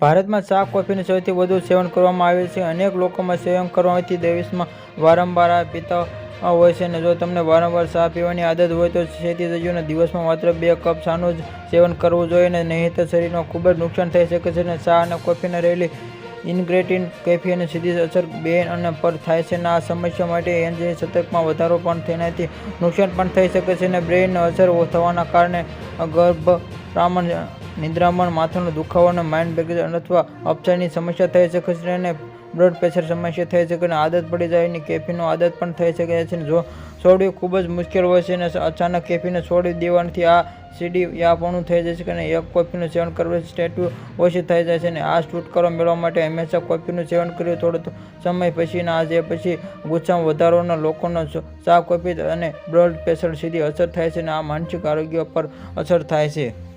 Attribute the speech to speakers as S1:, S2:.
S1: ભારતમાં ચા કોફીનું સૌથી વધુ સેવન કરવામાં આવે છે. અનેક લોકોમાં સેવન કરવાથી દેશમાં વારંવાર આ પીતા હોય છે અને જો તમને વારંવાર ચા પીવાની આદત હોય તો ચેતી જજો દિવસમાં માત્ર બે કપ ચાનું જ સેવન કરવું જોઈએ અને નહીંતર શરીરમાં ખૂબ જ નુકસાન થઈ શકે છે અને ચા અને કોફીને રહેલી ઇન્ગ્રેડિયન્ટ કેફીન સીધી અસર બેન અને પર થાય છે અને આ સમસ્યા માટે એન્જિન સતર્કમાં વધારો પણ તેનાથી નુકસાન પણ થઈ શકે છે અને બ્રેઇનને અસર થવાના કારણે ગર્ભરામણ નિદ્રામણ, માથાનો દુખાવો માઇન્ડ બેગેજ અથવા અપચાની સમસ્યા થઈ શકે છે અને બ્લડ પ્રેશર સમસ્યા થઈ શકે અને આદત પડી જાય અને કેફીનો આદત પણ થઈ શકે છે. જો છોડવી ખૂબ જ મુશ્કેલ હોય છે અને અચાનક કેફીને છોડી દેવાથી આ સીડી યાપણું થઈ જાય છે અને એક કોફીનું સેવન કરવાથી સ્ટેટ્યુ ઓછી થઈ જાય છે અને આ છુટકારો મેળવવા માટે હંમેશા કોફીનું સેવન કર્યું. થોડો સમય પછીના આજે પછી ગુસ્સામાં વધારોના લોકોનો ચા કોફી અને બ્લડ પ્રેશર સીધી અસર થાય છે અને આ માનસિક આરોગ્ય પર અસર થાય છે.